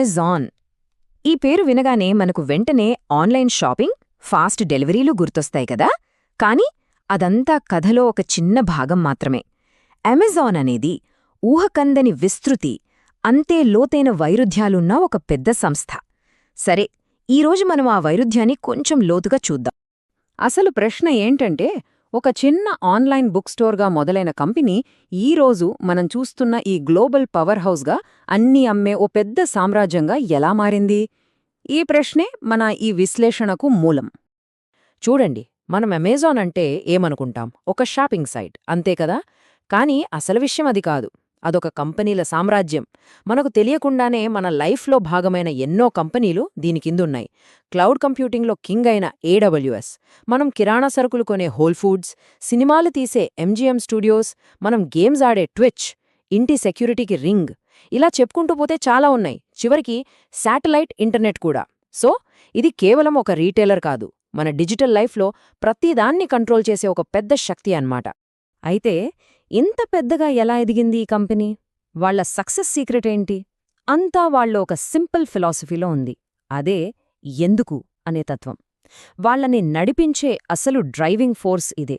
Amazon. ఈ పేరు వినగానే మనకు వెంటనే ఆన్లైన్ షాపింగ్ ఫాస్ట్ డెలివరీలు గుర్తొస్తాయి కదా? కానీ అదంతా కథలో ఒక చిన్న భాగం మాత్రమే. అమెజాన్ అనేది ఊహకందని విస్తృతి అంతే లోతైన వైరుధ్యాలున్న ఒక పెద్ద సంస్థ. సరే ఈరోజు మనం ఆ వైరుధ్యాన్ని కొంచెం లోతుగా చూద్దాం. అసలు ప్రశ్న ఏంటంటే ఒక చిన్న ఆన్లైన్ బుక్ స్టోర్గా మొదలైన కంపెనీ ఈ రోజు మనం చూస్తున్న ఈ గ్లోబల్ పవర్ హౌస్గా అన్నీ అమ్మే ఓ పెద్ద సామ్రాజ్యంగా ఎలా మారింది? ఈ ప్రశ్నే మన ఈ విశ్లేషణకు మూలం. చూడండి మనం అమెజాన్ అంటే ఏమనుకుంటాం? ఒక షాపింగ్ సైట్ అంతే కదా? కానీ అసలు విషయం అది కాదు. అదొక కంపెనీల సామ్రాజ్యం. మనకు తెలియకుండానే మన లైఫ్లో భాగమైన ఎన్నో కంపెనీలు దీని కిందున్నాయి. క్లౌడ్ కంప్యూటింగ్లో కింగ్ అయిన ఏడబ్ల్యూఎస్ మనం కిరాణా సరుకులు కొనే హోల్ ఫుడ్స్ సినిమాలు తీసే ఎంజీఎం స్టూడియోస్ మనం గేమ్స్ ఆడే ట్విచ్ ఇంటి సెక్యూరిటీకి రింగ్. ఇలా చెప్పుకుంటూ పోతే చాలా ఉన్నాయి. చివరికి శాటిలైట్ ఇంటర్నెట్ కూడా. సో ఇది కేవలం ఒక రీటైలర్ కాదు. మన డిజిటల్ లైఫ్లో ప్రతిదాన్ని కంట్రోల్ చేసే ఒక పెద్ద శక్తి అన్నమాట. అయితే ఇంత పెద్దగా ఎలా ఎదిగింది ఈ కంపెనీ? వాళ్ళ సక్సెస్ సీక్రెట్ ఏంటి? అంతా వాళ్ళ ఒక సింపుల్ ఫిలాసఫీలో ఉంది. అదే ఎందుకు అనే తత్వం. వాళ్ళని నడిపించే అసలు డ్రైవింగ్ ఫోర్స్ ఇదే.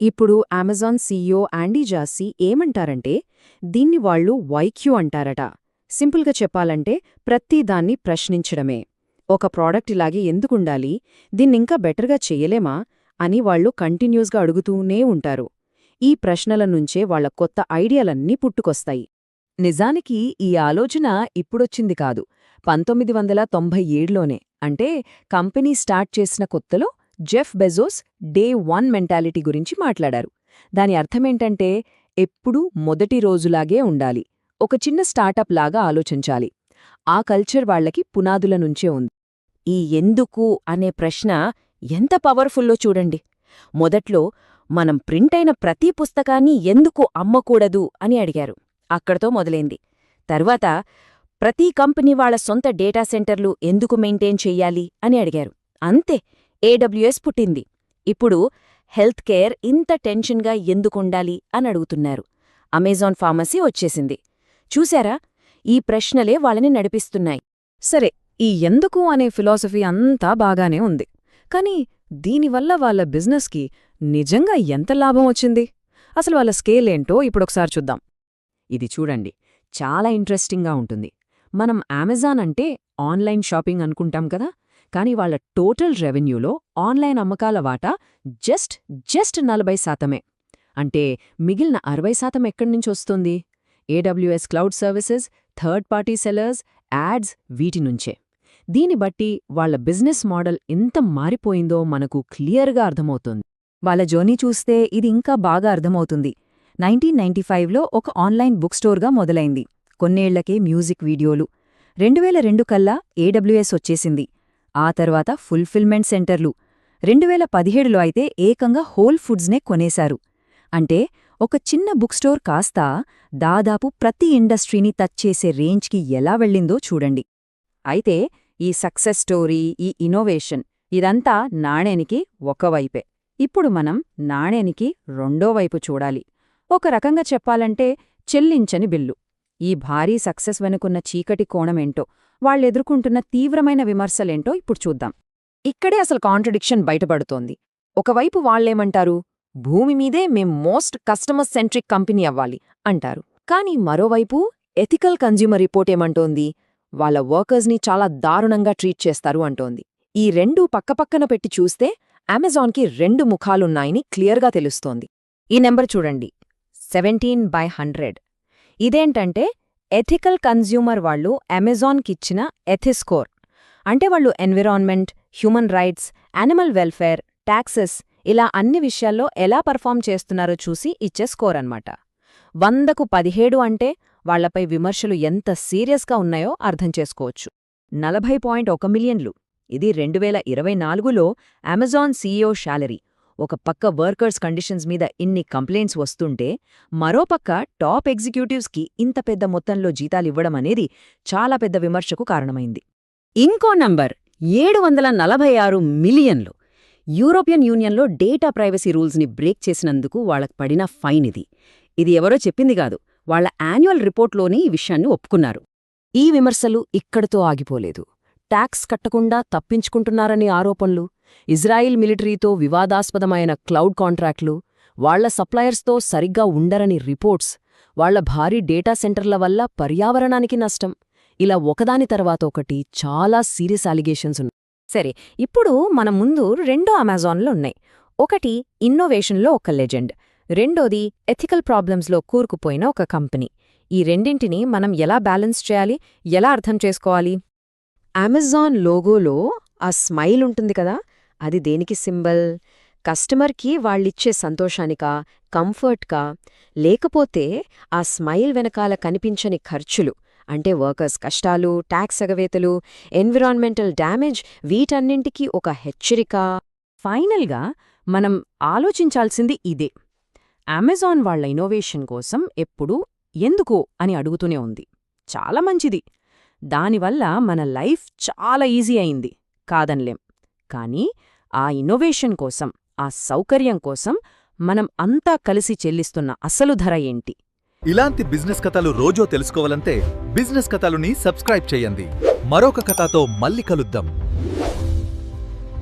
ఇప్పుడు అమెజాన్ సీఈఓ యాండీ జాసీ ఏమంటారంటే దీన్ని వాళ్ళు వైక్యూ అంటారట. సింపుల్గా చెప్పాలంటే ప్రతిదాన్ని ప్రశ్నించడమే. ఒక ప్రోడక్ట్ ఇలాగే ఎందుకుండాలి? దీన్నింకా బెటర్గా చెయ్యలేమా అని వాళ్ళు కంటిన్యూస్గా అడుగుతూనే ఉంటారు. ఈ ప్రశ్నల నుంచే వాళ్ళ కొత్త ఐడియాలన్నీ పుట్టుకొస్తాయి. నిజానికి ఈ ఆలోచన ఇప్పుడొచ్చింది కాదు. పంతొమ్మిది వందల తొంభై ఏడులోనే. అంటే కంపెనీ స్టార్ట్ చేసిన కొత్తలో Jeff Bezos day one mentality గురించి మాట్లాడారు. దాని అర్థమేంటంటే ఎప్పుడూ మొదటి రోజులాగే ఉండాలి. ఒక చిన్న స్టార్టప్ లాగా ఆలోచించాలి. ఆ కల్చర్ వాళ్ళకి పునాదుల నుంచే ఉంది. ఈ ఎందుకు అనే ప్రశ్న ఎంత పవర్ఫుల్లో చూడండి. మొదట్లో మనం ప్రింటైన ప్రతి పుస్తకాన్ని ఎందుకు అమ్మకూడదు అని అడిగారు. అక్కడతో మొదలైంది. తర్వాత ప్రతి కంపెనీ వాళ్ళ సొంత డేటా సెంటర్లు ఎందుకు మెయింటైన్ చెయ్యాలి అని అడిగారు. అంతే ఏడబ్ల్యూఎస్ పుట్టింది. ఇప్పుడు హెల్త్ కేర్ ఇంత టెన్షన్గా ఎందుకుండాలి అని అడుగుతున్నారు. అమెజాన్ ఫార్మసీ వచ్చేసింది. చూశారా? ఈ ప్రశ్నలే వాళ్ళని నడిపిస్తున్నాయి. సరే ఈ ఎందుకు అనే ఫిలాసఫీ అంతా బాగానే ఉంది. కానీ దీనివల్ల వాళ్ళ బిజినెస్కి నిజంగా ఎంత లాభం వచ్చింది? అసలు వాళ్ళ స్కేల్ ఏంటో ఇప్పుడొకసారి చూద్దాం. ఇది చూడండి చాలా ఇంట్రెస్టింగ్గా ఉంటుంది. మనం అమెజాన్ అంటే ఆన్లైన్ షాపింగ్ అనుకుంటాం కదా? కానీ వాళ్ళ టోటల్ రెవెన్యూలో ఆన్లైన్ అమ్మకాల వాటా జస్ట్ జస్ట్ నలభై శాతమే. అంటే మిగిలిన అరవై శాతం ఎక్కడ్నుంచొస్తుంది AWS cloud services third party sellers ads వీటి నుంచే. దీని బట్టి వాళ్ళ బిజినెస్ మోడల్ ఎంత మారిపోయిందో మనకు క్లియర్గా అర్థమవుతుంది. వాళ్ళ జర్నీ చూస్తే ఇది ఇంకా బాగా అర్థమవుతుంది. నైన్టీన్ నైన్టీ ఫైవ్లో ఒక ఆన్లైన్ బుక్ స్టోర్గా మొదలైంది. కొన్నేళ్ళకే మ్యూజిక్ వీడియోలు. రెండువేల రెండు కల్లా ఏడబ్ల్యూఎస్ వచ్చేసింది. ఆ తర్వాత ఫుల్ఫిల్మెంట్ సెంటర్లు. రెండువేల పదిహేడులో అయితే ఏకంగా హోల్ ఫుడ్స్నే కొనేశారు. అంటే ఒక చిన్న బుక్ స్టోర్ కాస్తా దాదాపు ప్రతి ఇండస్ట్రీని టచ్ చేసే రేంజ్కి ఎలా వెళ్ళిందో చూడండి. అయితే ఈ సక్సెస్ స్టోరీ ఈ ఇన్నోవేషన్ ఇదంతా నాణేనికి ఒకవైపే ఇప్పుడు మనం నాణేనికి రెండో వైపు చూడాలి. ఒక రకంగా చెప్పాలంటే చెల్లించని బిల్లు. ఈ భారీ సక్సెస్ వెనుకున్న చీకటి కోణమేంటో వాళ్ళెదుర్కొంటున్న తీవ్రమైన విమర్శలేంటో ఇప్పుడు చూద్దాం. ఇక్కడే అసలు కాంట్రడిక్షన్ బయటపడుతోంది. ఒకవైపు వాళ్ళేమంటారు భూమి మీదే మేం మోస్ట్ కస్టమర్ సెంట్రిక్ కంపెనీ అవ్వాలి అంటారు. కానీ మరోవైపు ఎథికల్ కన్జ్యూమర్ రిపోర్ట్ ఏమంటోంది? వాళ్ళ వర్కర్స్ని చాలా దారుణంగా ట్రీట్ చేస్తారు అంటోంది. ఈ రెండూ పక్కపక్కన పెట్టి చూస్తే అమెజాన్కి రెండు ముఖాలున్నాయని క్లియర్గా తెలుస్తోంది. ఈ నెంబర్ చూడండి. Seventeen by hundred. ఇదేంటంటే ఎథికల్ కన్జ్యూమర్ వాళ్ళు అమెజాన్కిచ్చిన ఎథిస్కోర్. అంటే వాళ్ళు environment human rights animal welfare taxes ఇలా అన్ని విషయాల్లో ఎలా పర్ఫామ్ చేస్తున్నారో చూసి ఇచ్చే స్కోర్ అన్నమాట. వందకు పదిహేడు అంటే వాళ్ళపై విమర్శలు ఎంత సీరియస్గా ఉన్నాయో అర్థం చేసుకోవచ్చు. నలభై పాయింట్ ఒక మిలియన్లు. ఇది రెండువేల ఇరవై నాలుగులో అమెజాన్ సీఈఓ శాలరీ. ఒక పక్క వర్కర్స్ కండిషన్స్ మీద ఇన్ని కంప్లైంట్స్ వస్తుంటే మరోపక్క టాప్ ఎగ్జిక్యూటివ్స్కి ఇంత పెద్ద మొత్తంలో జీతాలివ్వడం అనేది చాలా పెద్ద విమర్శకు కారణమైంది. ఇంకో నంబర్ ఏడు వందల నలభై ఆరు మిలియన్లు. యూరోపియన్ యూనియన్లో డేటా ప్రైవసీ రూల్స్ని బ్రేక్ చేసినందుకు వాళ్ళకు పడిన ఫైన్ ఇది. ఇది ఎవరో చెప్పింది కాదు వాళ్ళ యాన్యువల్ రిపోర్ట్లోనే ఈ విషయాన్ని ఒప్పుకున్నారు. ఈ విమర్శలు ఇక్కడితో ఆగిపోలేదు. ట్యాక్స్ కట్టకుండా తప్పించుకుంటున్నారని ఆరోపణలు ఇజ్రాయిల్ మిలిటరీతో వివాదాస్పదమైన క్లౌడ్ కాంట్రాక్ట్లు వాళ్ళ సప్లయర్స్తో సరిగ్గా ఉండరని రిపోర్ట్స్ వాళ్ళ భారీ డేటా సెంటర్ల వల్ల పర్యావరణానికి నష్టం. ఇలా ఒకదాని తర్వాత ఒకటి చాలా సీరియస్ అలిగేషన్స్ ఉన్నాయి. సరే ఇప్పుడు మన ముందు రెండో అమెజాన్లు ఉన్నాయి. ఒకటి ఇన్నోవేషన్లో ఒక లెజెండ్ రెండోది ఎథికల్ ప్రాబ్లమ్స్లో కూరుకుపోయిన ఒక కంపెనీ. ఈ రెండింటిని మనం ఎలా బ్యాలెన్స్ చేయాలి ఎలా అర్థం చేసుకోవాలి? అమెజాన్ లోగోలో ఆ స్మైల్ ఉంటుంది కదా? అది దేనికి సింబల్? కస్టమర్కి వాళ్ళిచ్చే సంతోషానికా? కంఫర్ట్కా? లేకపోతే ఆ స్మైల్ వెనకాల కనిపించని ఖర్చులు అంటే వర్కర్స్ కష్టాలు ట్యాక్స్ ఎగవేతలు ఎన్విరాన్మెంటల్ డ్యామేజ్ వీటన్నింటికీ ఒక హెచ్చరిక? ఫైనల్గా మనం ఆలోచించాల్సింది ఇదే. అమెజాన్ వాళ్ళ ఇన్నోవేషన్ కోసం ఎప్పుడూ ఎందుకు అని అడుగుతూనే ఉంది. చాలా మంచిది. దానివల్ల మన లైఫ్ చాలా ఈజీ అయింది కాదనలేం. కానీ ఆ ఇన్నోవేషన్ కోసం ఆ సౌకర్యం కోసం మనం అంతా కలిసి చెల్లిస్తున్న అసలు ధర ఏంటి? ఇలాంటి బిజినెస్ కథలు రోజో తెలుసుకోవాలంటే బిజినెస్ కథలుని సబ్స్క్రైబ్ చేయండి. మరొక కథతో మళ్ళీ కలుద్దాం.